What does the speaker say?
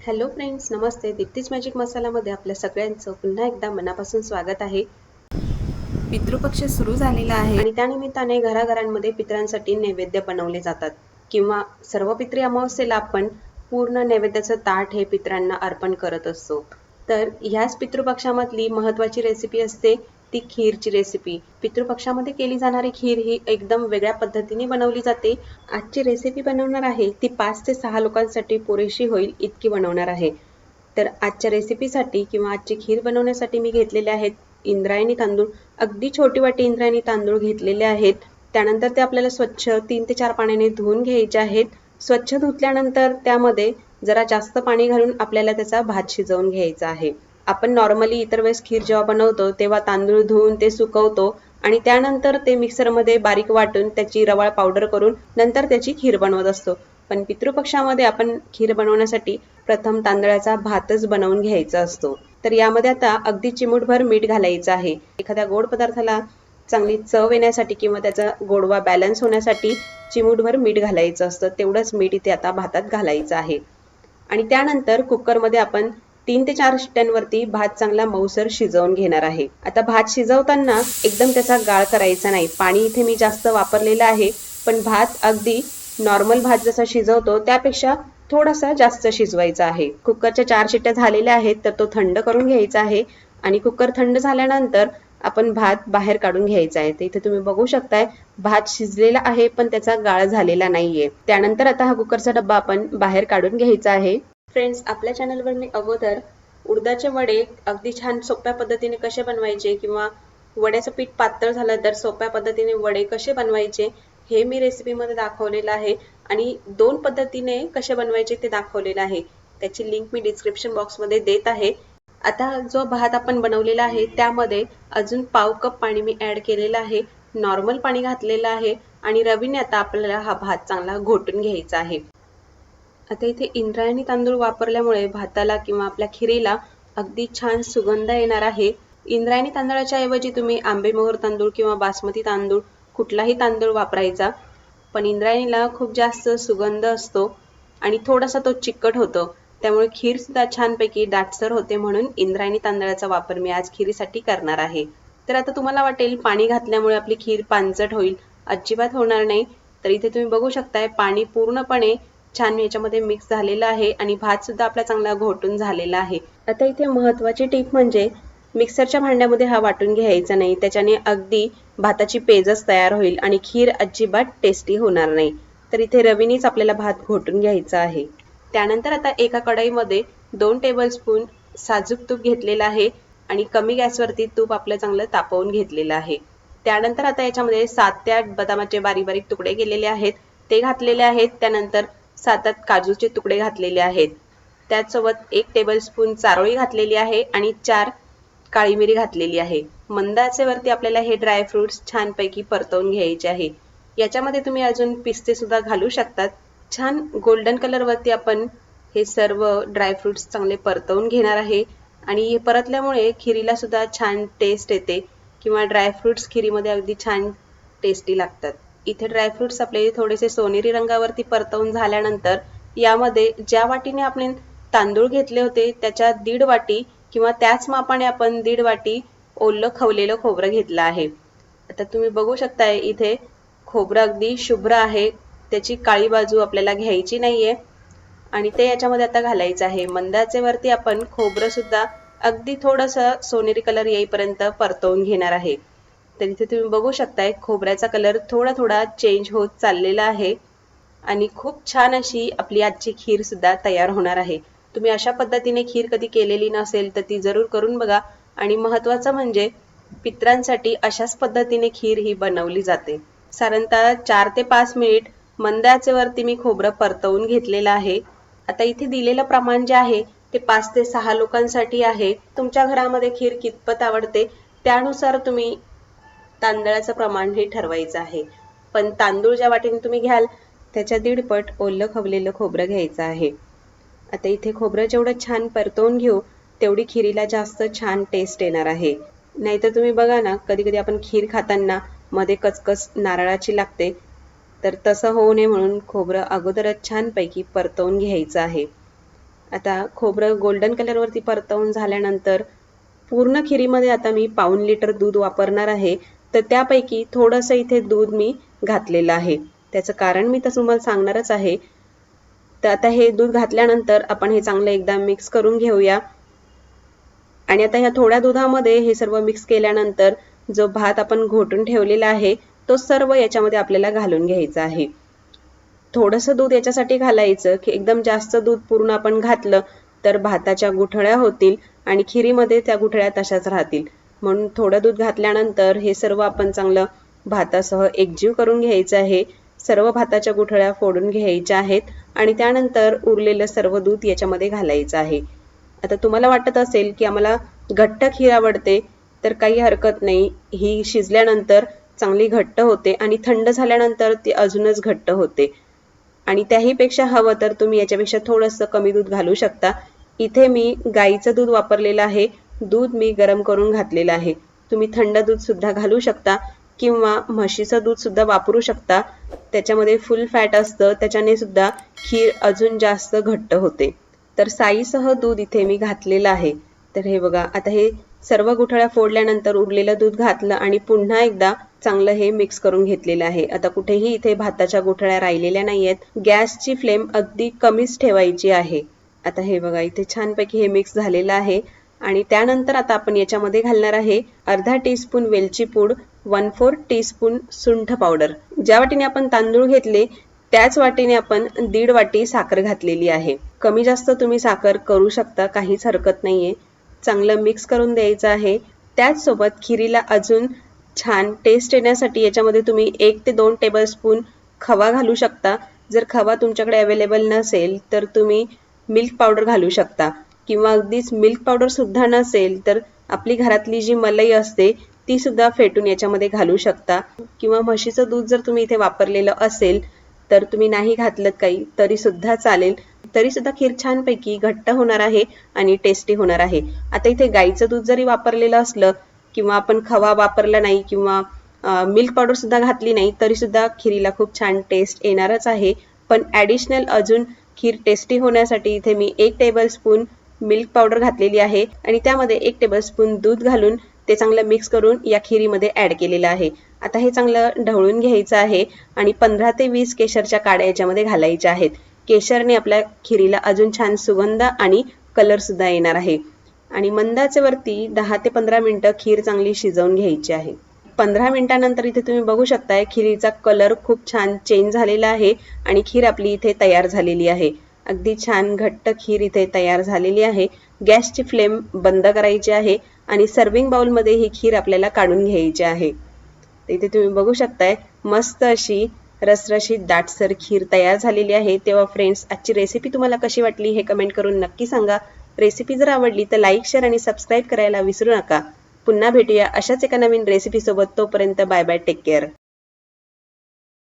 Hello friends नमस्ते. Deepti's magic मसालामध्ये आपल्या सगळ्यांचं पुन्हा एकदा मनापासून स्वागत आहे. पितृपक्ष सुरू झालेला आहे. आणि त्यानिमित्ताने घराघरांमध्ये पितरांसाठी नैवेद्य बनवले जातात. किंवा सर्व पित्री अमावस्येला आपण पूर्ण नैवेद्याचं ताट हे पितरांना अर्पण करत असतो. तर ह्याच पितृपक्षामधली महत्वाची रेसिपी असते ती खीरची रेसिपी पितृपक्षामध्ये केली जाणारी खीर ही एकदम वेगळ्या पद्धतीने बनवली जाते. आजची रेसिपी बनवणार आहे. ती पाच ते सहा लोकांसाठी पुरेशी होईल इतकी बनवणार आहे. तर आजच्या रेसिपीसाठी किंवा आजची खीर बनवण्यासाठी मी घेतलेले आहेत इंद्रायणी तांदूळ. अगदी छोटी वाटी इंद्रायणी तांदूळ घेतलेले आहेत. त्यानंतर ते आपल्याला स्वच्छ तीन ते चार पाण्याने धुवून घ्यायचे आहेत. स्वच्छ धुतल्यानंतर त्यामध्ये जरा जास्त पाणी घालून आपल्याला त्याचा भात शिजवून घ्यायचा आहे. आपण नॉर्मली इतर वेळेस खीर जेव्हा बनवतो तेव्हा तांदूळ धुवून ते सुकवतो आणि त्यानंतर ते मिक्सरमध्ये बारीक वाटून त्याची रवाळ पावडर करून नंतर त्याची खीर बनवत असतो. पण पितृपक्षामध्ये आपण खीर बनवण्यासाठी प्रथम तांदळाचा भातच बनवून घ्यायचा असतो. तर यामध्ये आता अगदी चिमूटभर मीठ घालायचं आहे. एखाद्या गोड पदार्थाला चांगली चव येण्यासाठी किंवा त्याचा गोडवा बॅलन्स होण्यासाठी चिमूटभर मीठ घालायचं असतं. तेवढंच मीठ इथे आता भातात घालायचं आहे. आणि त्यानंतर कुकरमध्ये आपण तीन ते चार शिट्ट्यांवरती भात चांगला मऊसर शिजवून घेणार आहे. आता भात शिजवताना एकदम त्याचा गाळ करायचा नाही. पाणी इथे मी जास्त वापरलेलं आहे पण भात अगदी नॉर्मल भात जसा शिजवतो त्यापेक्षा थोडासा जास्त शिजवायचा आहे. कुकरच्या चार शिट्ट्या झालेल्या आहेत तर तो थंड करून घ्यायचा आहे आणि कुकर थंड झाल्यानंतर आपण भात बाहेर काढून घ्यायचा आहे. इथे तुम्ही बघू शकताय भात शिजलेला आहे पण त्याचा गाळ झालेला नाहीये. त्यानंतर आता हा कुकरचा डब्बा आपण बाहेर काढून घ्यायचा आहे. फ्रेंड्स आपल्या चॅनलवर मी अगोदर उडदाचे वडे अगदी छान सोप्या पद्धतीने कसे बनवायचे किंवा वड्याचं पीठ पातळ झालं तर सोप्या पद्धतीने वडे कसे बनवायचे हे मी रेसिपीमध्ये दाखवलेलं आहे आणि दोन पद्धतीने कसे बनवायचे ते दाखवलेलं आहे. त्याची लिंक मी डिस्क्रिप्शन बॉक्समध्ये देत आहे. आता जो भात आपण बनवलेला आहे त्यामध्ये अजून पाव कप पाणी मी ऍड केलेलं आहे. नॉर्मल पाणी घातलेलं आहे आणि रवीने आता आपल्याला हा भात चांगला घोटून घ्यायचा आहे. आता इथे इंद्रायणी तांदूळ वापरल्यामुळे भाताला किंवा आपल्या खिरीला अगदी छान सुगंध येणार आहे. इंद्रायणी तांदळाच्या ऐवजी तुम्ही आंबेमोहर तांदूळ किंवा बासमती तांदूळ कुठलाही तांदूळ वापरायचा. पण इंद्रायणीला खूप जास्त सुगंध असतो आणि थोडासा तो चिकट होतो. त्यामुळे खीर सुद्धा छानपैकी दाटसर होते म्हणून इंद्रायणी तांदळाचा वापर मी आज खिरीसाठी करणार आहे. तर आता तुम्हाला वाटेल पाणी घातल्यामुळे आपली खीर पांचट होईल. अजिबात होणार नाही. तर इथे तुम्ही बघू शकताय पाणी पूर्णपणे छान याच्यामध्ये मिक्स झालेलं आहे आणि भात सुद्धा आपला चांगला घोटून झालेला आहे. आता इथे महत्त्वाची टीप म्हणजे मिक्सरच्या भांड्यामध्ये हा वाटून घ्यायचा नाही. त्याच्याने अगदी भाताची पेजच तयार होईल आणि खीर अजिबात टेस्टी होणार नाही. तर इथे रवीनीच आपल्याला भात घोटून घ्यायचा आहे. त्यानंतर आता एका कढईमध्ये दोन टेबलस्पून साजूक तूप घेतलेलं आहे आणि कमी गॅसवरती तूप आपलं चांगलं तापवून घेतलेलं आहे. त्यानंतर आता याच्यामध्ये सात ते आठ बदामाचे बारीक बारीक तुकडे केलेले आहेत. ते घातलेले आहेत. त्यानंतर सातात काजूचे तुकडे घातलेले आहेत. त्याचसोबत एक टेबलस्पून चारोळी घातलेली आहे आणि चार काळी मिरी घातलेली आहे. मंद आचेवरती आपल्याला हे ड्रायफ्रुट्स छानपैकी परतवून घ्यायचे आहे. याच्यामध्ये तुम्ही अजून पिस्ते सुद्धा घालू शकतात. छान गोल्डन कलरवरती आपण हे सर्व ड्रायफ्रुट्स चांगले परतवून घेणार आहे. आणि हे परतल्यामुळे खिरीला सुद्धा छान टेस्ट येते किंवा ड्रायफ्रुट्स खिरीमध्ये अगदी छान टेस्टी लागतात. इथे ड्रायफ्रुट्स आपले थोडेसे सोनेरी रंगावरती परतवून झाल्यानंतर यामध्ये ज्या वाटीने आपण तांदूळ घेतले होते त्याच्या दीड वाटी किंवा त्याच मापाने आपण दीड वाटी ओलं खवलेलं खोबरं घेतलं आहे. आता तुम्ही बघू शकताय इथे खोबरं अगदी शुभ्र आहे. त्याची काळी बाजू आपल्याला घ्यायची नाहीये. आणि ते याच्यामध्ये आता घालायचं आहे. मंदाचे वरती आपण खोबरं सुद्धा अगदी थोडंसं सोनेरी कलर येईपर्यंत परतवून घेणार आहे. तर इथे तुम्ही बघू शकताय खोबऱ्याचा कलर थोडा थोडा चेंज होत चाललेला आहे. आणि खूप छान अशी आपली आजची खीर सुद्धा तयार होणार आहे. तुम्ही अशा पद्धतीने खीर कधी केलेली नसेल तर ती जरूर करून बघा. आणि महत्वाचं म्हणजे पित्रांसाठी अशाच पद्धतीने खीर ही बनवली जाते. साधारणतः चार ते पाच मिनिट मंद आचेवरती मी खोबरं परतवून घेतलेलं आहे. आता इथे दिलेलं प्रमाण जे आहे ते पाच ते सहा लोकांसाठी आहे. तुमच्या घरामध्ये खीर कितपत आवडते त्यानुसार तुम्ही तांदळाचं प्रमाण हे ठरवायचं आहे. पण तांदूळ ज्या वाटेने तुम्ही घ्याल त्याच्या दीडपट ओलं खवलेलं खोबरं घ्यायचं आहे. आता इथे खोबरं जेवढं छान परतवून घेऊ तेवढी खिरीला जास्त छान टेस्ट येणार आहे. नाहीतर तुम्ही बघा ना कधी कधी आपण खीर खाताना मध्ये कचकच नारळाची लागते तर तसं होऊ नये म्हणून खोबरं अगोदरच छानपैकी परतवून घ्यायचं आहे. आता खोबरं गोल्डन कलरवरती परतवून झाल्यानंतर पूर्ण खिरीमध्ये आता मी पाऊन लिटर दूध वापरणार आहे. तर त्यापैकी थोडंसं इथे दूध मी घातलेलं आहे. त्याचं कारण मी तर तुम्हाला सांगणारच आहे. तर आता हे दूध घातल्यानंतर आपण हे चांगलं एकदा मिक्स करून घेऊया. आणि आता ह्या थोड्या दुधामध्ये हे सर्व मिक्स केल्यानंतर जो भात आपण घोटून ठेवलेला आहे तो सर्व याच्यामध्ये आपल्याला घालून घ्यायचा आहे. थोडंसं दूध याच्यासाठी घालायचं की एकदम जास्त दूध पूर्ण आपण घातलं तर भाताच्या गुठळ्या होतील आणि खिरीमध्ये त्या गुठळ्या तशाच राहतील. म्हणून थोडं दूध घातल्यानंतर हे सर्व आपण चांगलं भातासह एकजीव करून घ्यायचं आहे. सर्व भाताच्या गुठळ्या फोडून घ्यायच्या आहेत आणि त्यानंतर उरलेलं सर्व दूध याच्यामध्ये घालायचं आहे. आता तुम्हाला वाटत असेल की आम्हाला घट्ट खीर आवडते तर काही हरकत नाही. ही शिजल्यानंतर चांगली घट्ट होते आणि थंड झाल्यानंतर ती अजूनच घट्ट होते. आणि त्याहीपेक्षा हवं तर तुम्ही याच्यापेक्षा थोडंसं कमी दूध घालू शकता. इथे मी गाईचं दूध वापरलेलं आहे. दूध मी गरम करून घातलेलं आहे. तुम्ही थंड दूध सुद्धा घालू शकता किंवा म्हशीचं दूध सुद्धा वापरू शकता. त्याच्यामध्ये फुल फॅट असतं त्याच्याने सुद्धा खीर अजून जास्त घट्ट होते. तर साईसह दूध इथे मी घातलेलं आहे. तर हे बघा आता हे सर्व गुठळ्या फोडल्यानंतर उरलेलं दूध घातलं आणि पुन्हा एकदा चांगलं हे मिक्स करून घेतलेलं आहे. आता कुठेही इथे भाताच्या गुठळ्या राहिलेल्या नाही आहेत गॅसची फ्लेम अगदी कमीच ठेवायची आहे. आता हे बघा इथे छानपैकी हे मिक्स झालेलं आहे. आणि त्यानंतर आता आपण याच्यामध्ये घालणार आहे अर्धा टीस्पून वेलची पूड वन फोर टीस्पून सुंठ पावडर ज्या वाटीने आपण तांदूळ घेतले त्याच वाटीने आपण दीड वाटी साखर घातलेली आहे. कमी जास्त तुम्ही साखर करू शकता काहीच हरकत नाही आहे चांगलं मिक्स करून द्यायचं आहे. त्याचसोबत खिरीला अजून छान टेस्ट येण्यासाठी याच्यामध्ये तुम्ही एक ते दोन टेबलस्पून खवा घालू शकता. जर खवा तुमच्याकडे अवेलेबल नसेल तर तुम्ही मिल्क पावडर घालू शकता. किंवा अगदीच मिल्क पावडर सुद्धा नसेल तर आपली घरातली जी मलाई असते ती सुद्धा फेटून याच्यामध्ये घालू शकता. किंवा म्हशीचं दूध जर तुम्ही इथे वापरलेलं असेल तर तुम्ही नाही घातलं काही तरी सुद्धा चालेल. तरी सुद्धा खीर छानपैकी घट्ट होणार आहे आणि टेस्टी होणार आहे. आता इथे गाईचं दूध जरी वापरलेलं असलं किंवा आपण खवा वापरला नाही किंवा मिल्क पावडर सुद्धा घातली नाही तरी सुद्धा खिरीला खूप छान टेस्ट येणारच आहे. पण ॲडिशनल अजून खीर टेस्टी होण्यासाठी इथे मी एक टेबल स्पून मिल्क पावडर घातलेली आहे आणि त्यामध्ये एक टेबलस्पून दूध घालून ते चांगलं मिक्स करून या खिरीमध्ये ॲड केलेलं आहे. आता हे चांगलं ढवळून घ्यायचं आहे आणि पंधरा ते वीस केशरच्या काड्या याच्यामध्ये घालायच्या आहेत. केशरने आपल्या खिरीला अजून छान सुगंध आणि कलरसुद्धा येणार आहे. आणि मंदाच्यावरती दहा ते पंधरा मिनटं खीर चांगली शिजवून घ्यायची आहे. पंधरा मिनिटानंतर इथे तुम्ही बघू शकताय खिरीचा कलर खूप छान चेंज झालेला आहे आणि खीर आपली इथे तयार झालेली आहे. अगदी छान घट्ट खीर इथे तयार झालेली आहे. गॅसची फ्लेम बंद करायची आहे आणि सर्विंग बाउलमध्ये ही खीर आपल्याला काढून घ्यायची आहे. इथे तुम्ही बघू शकताय मस्त अशी रसरशीत दाटसर खीर तयार झालेली आहे. तेव्हा फ्रेंड्स आजची रेसिपी तुम्हाला कशी वाटली हे कमेंट करून नक्की सांगा. रेसिपी जर आवडली तर लाईक शेअर आणि सबस्क्राईब करायला विसरू नका. पुन्हा भेटूया अशाच एका नवीन रेसिपीसोबत तोपर्यंत बाय बाय टेक केअर